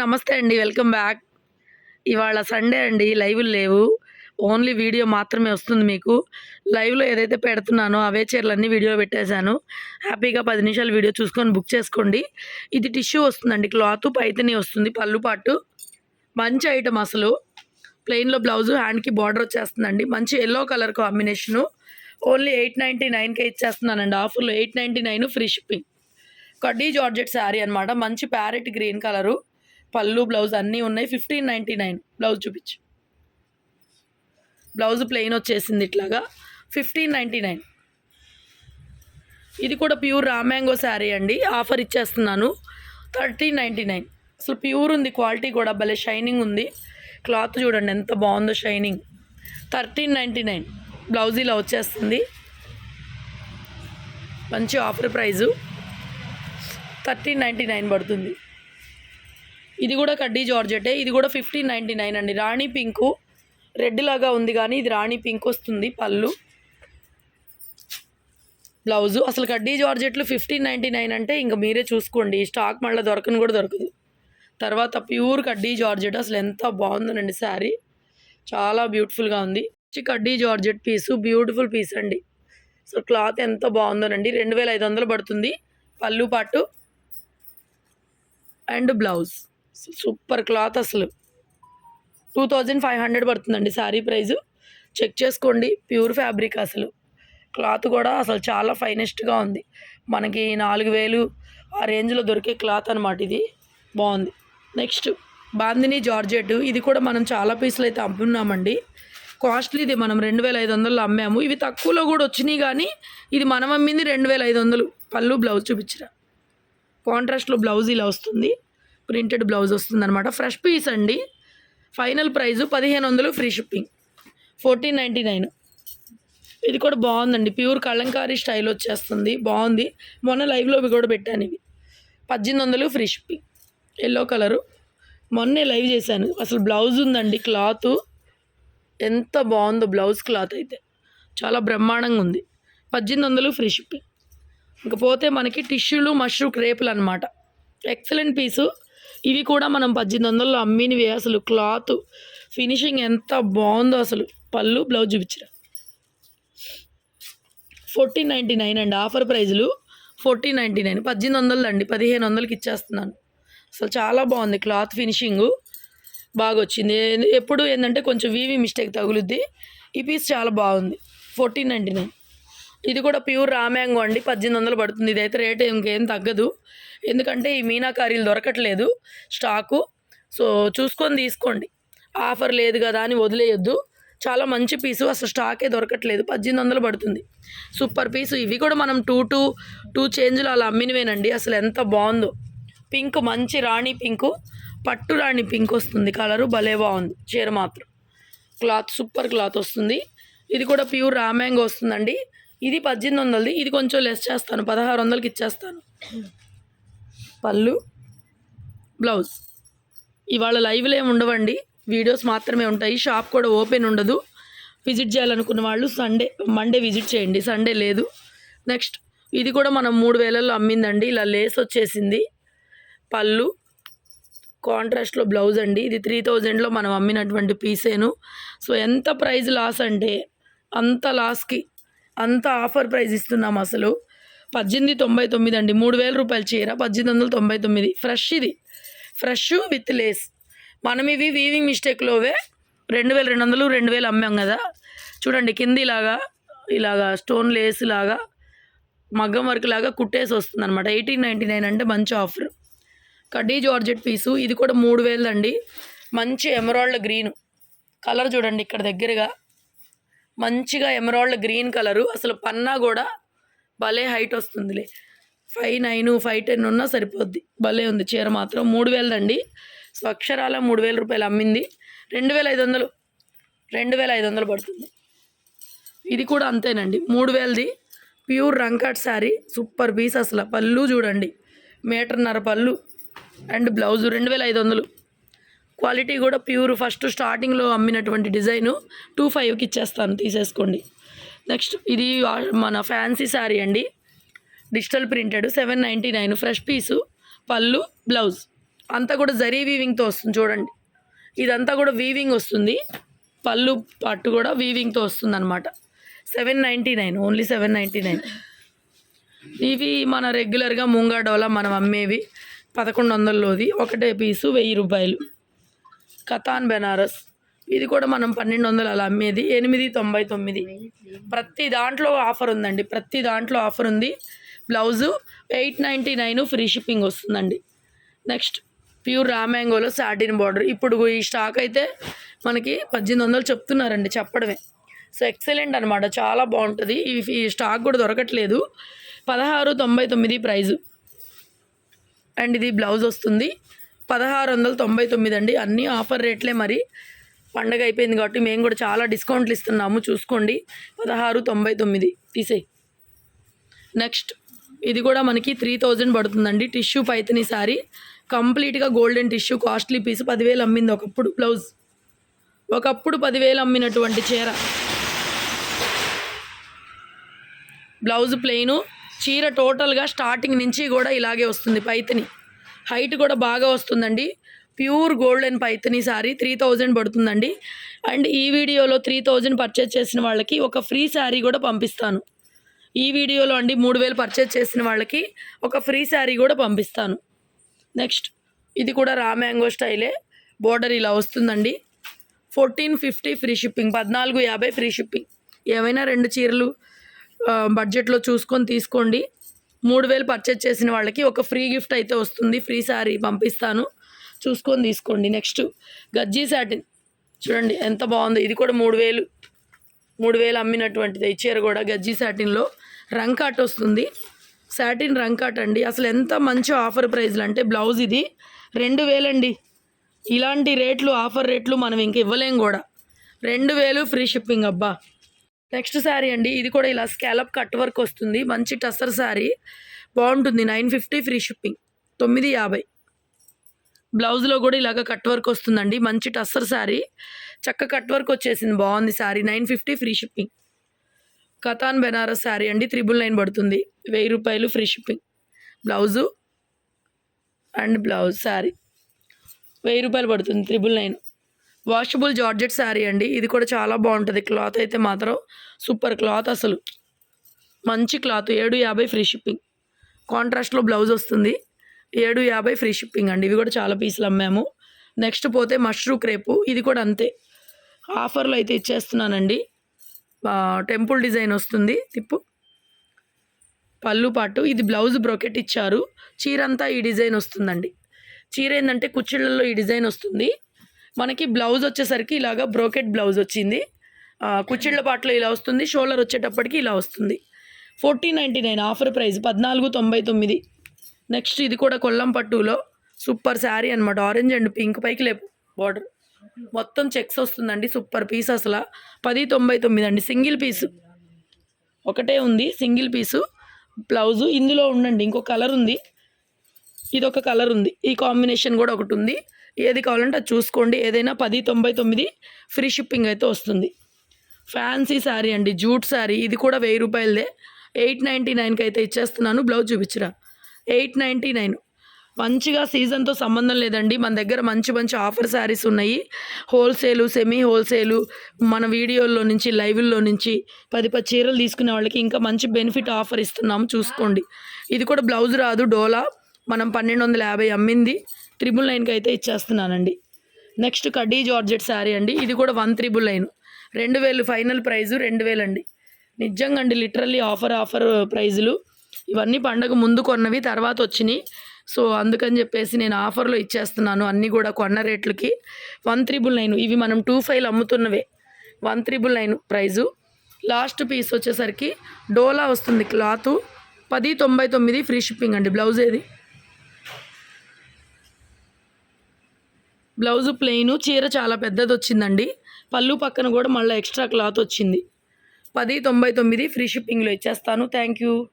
నమస్తే అండి welcome back. ఇవాళ సండే అండి లైవ్ లేవు. ఓన్లీ వీడియో మాత్రమే వస్తుంది మీకు. లైవ్లో ఏదైతే పెడుతున్నానో అవే చీరలన్నీ వీడియో పెట్టేశాను. హ్యాపీగా పది నిమిషాలు వీడియో చూసుకొని బుక్ చేసుకోండి. ఇది టిష్యూ వస్తుందండి క్లాత్ పైతని వస్తుంది పళ్ళు పాటు. మంచి ఐటమ్ అసలు. ప్లెయిన్లో బ్లౌజు హ్యాండ్కి బార్డర్ వచ్చేస్తుందండి. మంచి yellow colour combination. Only eight ninety నైన్కే ఇచ్చేస్తున్నానండి ఆఫర్లో. Eight ninety nine free shipping. కడ్డీ జార్జెట్ శారీ అనమాట మంచి ప్యారెట్ గ్రీన్ కలరు. పళ్ళు బ్లౌజ్ అన్నీ ఉన్నాయి. Fifteen ninety nine. బ్లౌజ్ చూపించు. బ్లౌజ్ ప్లెయిన్ వచ్చేసింది ఇట్లాగా. Fifteen ninety nine. ఇది కూడా ప్యూర్ రామ్యాంగో శారీ అండి. ఆఫర్ ఇచ్చేస్తున్నాను. Thirteen ninety nine. అసలు ప్యూర్ ఉంది క్వాలిటీ కూడా భలే షైనింగ్ ఉంది. క్లాత్ చూడండి ఎంత బాగుందో shining. Thirteen ninety nine. Blouse ఇలా వచ్చేస్తుంది. మంచి offer price. Thirteen ninety nine పడుతుంది. ఇది కూడా కడ్డీ జార్జెటే. ఇది కూడా ఫిఫ్టీన్ నైంటీ నైన్ అండి. రాణి పింకు రెడ్ లాగా ఉంది కానీ ఇది రాణి పింక్ వస్తుంది పళ్ళు. బ్లౌజు. అసలు కడ్డీ జార్జెట్లు ఫిఫ్టీన్ నైంటీ నైన్ అంటే ఇంకా మీరే చూసుకోండి. స్టాక్ మళ్ళీ దొరకను కూడా దొరకదు. తర్వాత ప్యూర్ కడ్డీ జార్జెట్. అసలు ఎంత బాగుందనండి శారీ. చాలా బ్యూటిఫుల్గా ఉంది. కడ్డీ జార్జెట్ పీసు. బ్యూటిఫుల్ పీస్ అండి. సో క్లాత్ ఎంత బాగుందోనండి. రెండు వేల ఐదు వందలు పడుతుంది. పళ్ళు పాటు. And blouse. సూపర్ క్లాత్ అసలు. టూ థౌజండ్ ఫైవ్ హండ్రెడ్ పడుతుందండి శారీ ప్రైజు. చెక్ చేసుకోండి ప్యూర్ ఫ్యాబ్రిక్ అసలు. క్లాత్ కూడా అసలు చాలా ఫైనెస్ట్గా ఉంది. మనకి నాలుగు వేలు ఆ రేంజ్లో దొరికే క్లాత్ అనమాట ఇది. బాగుంది. Next Bandhani georgette. ఇది కూడా మనం చాలా పీసులు అయితే అమ్మున్నామండి. కాస్ట్లీ ఇది మనం రెండు వేల ఐదు వందలు అమ్మాము. ఇవి తక్కువలో కూడా వచ్చినాయి కానీ ఇది మనం అమ్మింది రెండు వేల ఐదు వందలు. పళ్ళు బ్లౌజ్ చూపించరా. కాంట్రాస్ట్లో బ్లౌజ్ ఇలా వస్తుంది. ప్రింటెడ్ బ్లౌజ్ వస్తుందన్నమాట. ఫ్రెష్ పీస్ అండి. ఫైనల్ ప్రైజు పదిహేను వందలు free shipping. Fourteen ninety nine. ఇది కూడా బాగుందండి. ప్యూర్ కలంకారీ స్టైల్ వచ్చేస్తుంది. బాగుంది. మొన్న లైవ్లో ఇవి కూడా పెట్టాను ఇవి. పద్దెనిమిది వందలు ఫ్రీ షిప్పింగ్. ఎల్లో కలరు మొన్నే లైవ్ చేశాను. అసలు బ్లౌజ్ ఉందండి. క్లాత్ ఎంత బాగుందో బ్లౌజ్ క్లాత్ అయితే. చాలా బ్రహ్మాండంగా ఉంది. పద్దెనిమిది వందలు ఫ్రీ షిప్పింగ్. ఇకపోతే మనకి టిష్యూలు మష్రూ క్రేపులు అనమాట ఎక్సలెంట్ పీసు ఇవి కూడా మనం పద్దెనిమిది వందల్లో అమ్మినవి. అసలు క్లాత్ ఫినిషింగ్ ఎంత బాగుందో అసలు. పళ్ళు బ్లౌజ్ చూపించరా. ఫోర్టీన్ నైంటీ నైన్ అండి ఆఫర్ ప్రైజులు. Fourteen ninety nine. పద్దెనిమిది వందలు అండి. పదిహేను వందలకి ఇచ్చేస్తున్నాను. అసలు చాలా బాగుంది క్లాత్ ఫినిషింగ్. బాగా వచ్చింది ఎప్పుడు ఏంటంటే కొంచెం వీవి మిస్టేక్ తగులుద్ది. ఈ పీస్ చాలా బాగుంది. Fourteen ninety nine. ఇది కూడా ప్యూర్ రామ్యాంగో అండి. పద్దెనిమిది వందలు పడుతుంది. ఇదైతే రేట్ ఇంకేం తగ్గదు. ఎందుకంటే ఈ మీనాకారీలు దొరకట్లేదు స్టాకు. సో చూసుకొని తీసుకోండి. ఆఫర్ లేదు కదా అని వదిలేయొద్దు. చాలా మంచి పీసు అసలు స్టాకే దొరకట్లేదు. పద్దెనిమిది వందలు పడుతుంది. Super piece. ఇవి కూడా మనం టూ టూ టూ చేంజ్లు అలా అమ్మినవేనండి. అసలు ఎంత బాగుందో. పింక్ మంచి రాణి పింకు పట్టు రాణి పింక్ వస్తుంది. కలరు భలే బాగుంది. చీర మాత్రం. క్లాత్ సూపర్ క్లాత్ వస్తుంది. ఇది కూడా ప్యూర్ రామ్యాంగ్ వస్తుందండి. ఇది పద్దెనిమిది వందలది. ఇది కొంచెం లెస్ చేస్తాను. పదహారు వందలకి ఇచ్చేస్తాను. పళ్ళు బ్లౌజ్. ఇవాళ లైవ్లు ఏమి ఉండవండి. వీడియోస్ మాత్రమే ఉంటాయి. షాప్ కూడా ఓపెన్ ఉండదు. విజిట్ చేయాలనుకున్న వాళ్ళు సండే మండే విజిట్ చేయండి. సండే లేదు. నెక్స్ట్ ఇది కూడా మనం మూడు వేలల్లో అమ్మిందండి. ఇలా లేస్ వచ్చేసింది. పళ్ళు కాంట్రాస్ట్లో బ్లౌజ్ అండి. ఇది త్రీ థౌజండ్లో మనం అమ్మినటువంటి పీసేను. సో ఎంత ప్రైజ్ లాస్ అంటే అంత లాస్కి అంత ఆఫర్ ప్రైస్ ఇస్తున్నాం అసలు. పద్దెనిమిది తొంభై తొమ్మిది అండి. మూడు వేల రూపాయల చీర పద్దెనిమిది వందల తొంభై తొమ్మిది. ఫ్రెష్ ఇది. ఫ్రెష్ విత్ లేస్ మనం ఇవి వీవింగ్ మిస్టేక్లోవే రెండు వేల రెండు వందలు రెండు వేలు అమ్మాం కదా. చూడండి కింద ఇలాగా ఇలాగా స్టోన్ లేస్ లాగా మగ్గం వర్క్ లాగా కుట్టేసి వస్తుంది అనమాట ఎయిటీన్ నైంటీ నైన్ అంటే మంచి ఆఫర్ కడ్డీ జార్జెట్ పీసు ఇది కూడా మూడు వేలదండి. మంచి ఎమరాల్డ్ గ్రీన్ కలర్ చూడండి ఇక్కడ దగ్గరగా మంచిగా ఎమరాల్డ్ గ్రీన్ కలరు అసలు పన్నా కూడా భలే హైట్ వస్తుందిలే. ఫైవ్ నైన్ ఫైవ్ టెన్ ఉన్నా సరిపోద్ది. భలే ఉంది చీర మాత్రం. మూడు వేలదండి స్వక్షరాల మూడు వేల రూపాయలు అమ్మింది. రెండు వేల ఐదు వందలు. రెండు వేల ఐదు వందలు పడుతుంది. ఇది కూడా అంతేనండి. మూడు వేలది. ప్యూర్ రంకాట్ శారీ. సూపర్ పీస్ అసలు. పళ్ళు చూడండి. మీటర్న్నర పళ్ళు. అండ్ బ్లౌజ్ రెండు వేల ఐదు వందలు. క్వాలిటీ కూడా ప్యూర్. ఫస్ట్ స్టార్టింగ్లో అమ్మినటువంటి డిజైను టూ ఫైవ్కి ఇచ్చేస్తాను. తీసేసుకోండి. నెక్స్ట్ ఇది మన ఫ్యాన్సీ శారీ అండి. Digital printed seven ninety nine fresh piece పళ్ళు బ్లౌజ్. అంతా కూడా జరీ వీవింగ్తో వస్తుంది చూడండి. ఇదంతా కూడా వీవింగ్ వస్తుంది. పళ్ళు పట్టు కూడా వీవింగ్తో వస్తుంది అనమాట seven ninety nine only seven ninety nine. ఇవి మన రెగ్యులర్గా ముంగా డోలా మనం అమ్మేవి. పదకొండు వందల్లోది. ఒకటే పీసు వెయ్యి రూపాయలు. కథాన్ బెనారస్. ఇది కూడా మనం పన్నెండు వందలు అలా అమ్మేది. ఎనిమిది తొంభై తొమ్మిది. ప్రతి దాంట్లో ఆఫర్ ఉందండి. ప్రతి దాంట్లో ఆఫర్ ఉంది. Blouse eight ninety nine free shipping వస్తుందండి. నెక్స్ట్ ప్యూర్ రామ్యాంగోలో సాటిన్ బార్డర్. ఇప్పుడు ఈ స్టాక్ అయితే మనకి పద్దెనిమిది వందలు చెప్తున్నారండి చెప్పడమే. సో ఎక్సలెంట్ అనమాట చాలా బాగుంటుంది. ఈ ఈ స్టాక్ కూడా దొరకట్లేదు. పదహారు తొంభై తొమ్మిది ప్రైజు. అండ్ ఇది బ్లౌజ్ వస్తుంది. పదహారు వందల తొంభై తొమ్మిది అండి. అన్నీ ఆఫర్ రేట్లే మరి. పండగ అయిపోయింది కాబట్టి మేము కూడా చాలా డిస్కౌంట్లు ఇస్తున్నాము. చూసుకోండి. పదహారు తొంభై తొమ్మిది. తీసేయి. నెక్స్ట్. ఇది కూడా మనకి త్రీ థౌజండ్ పడుతుందండి. టిష్యూ పైతని సారీ. కంప్లీట్గా గోల్డెన్ టిష్యూ కాస్ట్లీ పీస్ పదివేలు అమ్మింది ఒకప్పుడు. బ్లౌజ్. ఒకప్పుడు పదివేలు అమ్మినటువంటి చీర. Blouse plain. చీర టోటల్గా స్టార్టింగ్ నుంచి కూడా ఇలాగే వస్తుంది పైతని. హైట్ కూడా బాగా వస్తుందండి. Pure golden Paithani sari three thousand పడుతుందండి. అండ్ ఈ వీడియోలో త్రీ థౌజండ్ పర్చేజ్ చేసిన వాళ్ళకి ఒక ఫ్రీ శారీ కూడా పంపిస్తాను. ఈ వీడియోలో అండి మూడు వేలు పర్చేజ్ చేసిన వాళ్ళకి ఒక ఫ్రీ శారీ కూడా పంపిస్తాను. నెక్స్ట్ ఇది కూడా రా మ్యాంగో స్టైలే. బోర్డర్ ఇలా వస్తుందండి. ఫోర్టీన్ ఫిఫ్టీ ఫ్రీ షిప్పింగ్ పద్నాలుగు యాభై ఫ్రీ షిప్పింగ్ ఏమైనా రెండు చీరలు బడ్జెట్లో చూసుకొని తీసుకోండి. మూడు వేలు పర్చేజ్ చేసిన వాళ్ళకి ఒక ఫ్రీ గిఫ్ట్ అయితే వస్తుంది. ఫ్రీ శారీ పంపిస్తాను. చూసుకొని తీసుకోండి. Next Gajji satin. చూడండి ఎంత బాగుందో. ఇది కూడా మూడు వేలు. మూడు వేలు అమ్మినటువంటిది. చీర కూడా గజ్జీ సాటిన్లో. రంకాట్ వస్తుంది. సాటిన్ రంకాట్ అండి. అసలు ఎంత మంచి ఆఫర్ ప్రైజ్లు అంటే బ్లౌజ్ ఇది. రెండు వేలండి. ఇలాంటి రేట్లు ఆఫర్ రేట్లు మనం ఇంక ఇవ్వలేం కూడా. రెండు వేలు ఫ్రీ షిప్పింగ్ అబ్బా. నెక్స్ట్ శారీ అండి. ఇది కూడా ఇలా స్కాలప్ కట్ వర్క్ వస్తుంది. మంచి టసర్ శారీ. బాగుంటుంది. Nine fifty free shipping. తొమ్మిది యాభై. బ్లౌజ్లో కూడా ఇలాగ కట్ వర్క్ వస్తుందండి. మంచి టస్సర్ శారీ. చక్క కట్ వర్క్ వచ్చేసింది. బాగుంది sari. Nine fifty free shipping. Katan Benaras sari అండి. త్రిబుల్ నైన్ పడుతుంది. వెయ్యి రూపాయలు free shipping. Blouse and blouse sari. వెయ్యి రూపాయలు పడుతుంది triple nine. Washable georgette sari అండి. ఇది కూడా చాలా బాగుంటుంది. క్లాత్ అయితే మాత్రం సూపర్ క్లాత్ అసలు. మంచి క్లాత్. ఏడు యాభై ఫ్రీ షిప్పింగ్. కాంట్రాస్ట్లో బ్లౌజ్ వస్తుంది. ఏడు యాభై ఫ్రీ షిప్పింగ్ అండి. ఇవి కూడా చాలా పీసులు అమ్మాము. నెక్స్ట్ పోతే మష్రూ క్రేపు. ఇది కూడా అంతే. ఆఫర్లో అయితే ఇచ్చేస్తున్నానండి. టెంపుల్ డిజైన్ వస్తుంది. తిప్పు. పళ్ళు పాటు. ఇది బ్లౌజ్ బ్రొకెట్ ఇచ్చారు. చీర అంతా ఈ డిజైన్ వస్తుందండి. చీర ఏంటంటే కుచ్చిళ్ళల్లో ఈ డిజైన్ వస్తుంది. మనకి బ్లౌజ్ వచ్చేసరికి ఇలాగా బ్రోకెట్ బ్లౌజ్ వచ్చింది. కుచ్చిళ్ళ పాటలో ఇలా వస్తుంది. షోల్డర్ వచ్చేటప్పటికి ఇలా వస్తుంది. Fourteen ninety nine offer price పద్నాలుగు తొంభై తొమ్మిది. నెక్స్ట్ ఇది కూడా కొల్లం పట్టులో. సూపర్ శారీ అనమాట ఆరెంజ్ అండ్ పింక్. పైకి లేపు. బార్డర్ మొత్తం చెక్స్ వస్తుందండి. సూపర్ పీస్ అసలు. పది తొంభై తొమ్మిది అండి. Single piece. ఒకటే ఉంది. సింగిల్ పీసు. బ్లౌజు ఇందులో ఉండండి. ఇంకో కలర్ ఉంది. ఇది ఒక కలర్ ఉంది. ఈ కాంబినేషన్ కూడా ఒకటి ఉంది. ఏది కావాలంటే అది చూసుకోండి. ఏదైనా పది తొంభై తొమ్మిది ఫ్రీ షిప్పింగ్ అయితే వస్తుంది. ఫ్యాన్సీ శారీ అండి. జూట్ శారీ. ఇది కూడా వెయ్యి రూపాయలదే. ఎయిట్ నైంటీ నైన్కి అయితే ఇచ్చేస్తున్నాను. బ్లౌజ్ చూపించరా? Eight ninety nine. మంచిగా సీజన్తో సంబంధం లేదండి. మన దగ్గర మంచి మంచి ఆఫర్ శారీస్ ఉన్నాయి. హోల్సేలు సెమీ హోల్సేలు మన వీడియోల్లో నుంచి లైవ్ల్లో నుంచి పది పది చీరలు తీసుకునే వాళ్ళకి ఇంకా మంచి బెనిఫిట్ ఆఫర్ ఇస్తున్నాము. చూసుకోండి. ఇది కూడా బ్లౌజ్ రాదు డోలా. మనం పన్నెండు వందల యాభై అమ్మింది. త్రిబుల్ నైన్కి అయితే ఇచ్చేస్తున్నానండి. నెక్స్ట్ కడ్డీ జార్జెట్ శారీ అండి. ఇది కూడా వన్ త్రిబుల్ నైన్. రెండు వేలు ఫైనల్ ప్రైజు రెండు వేలండి. నిజంగా అండి లిటరల్లీ ఆఫర్ ఆఫర్ ప్రైజులు. ఇవన్నీ పండగ ముందు కొన్నవి తర్వాత వచ్చినాయి సో అందుకని చెప్పేసి నేను ఆఫర్లో ఇచ్చేస్తున్నాను అన్నీ కూడా కొన్న రేట్లకి. వన్ త్రిబుల్ నైన్ ఇవి మనం two five అమ్ముతున్నవే. One triple nine price. Last piece వచ్చేసరికి డోలా వస్తుంది క్లాత్. పది తొంభై తొమ్మిది ఫ్రీ షిప్పింగ్ అండి బ్లౌజ్ ఏది? బ్లౌజు ప్లెయిన్ చీర చాలా పెద్దది వచ్చిందండి. పళ్ళు పక్కన కూడా మళ్ళీ ఎక్స్ట్రా క్లాత్ వచ్చింది. పది తొంభై తొమ్మిది ఫ్రీ షిప్పింగ్లో ఇచ్చేస్తాను. Thank you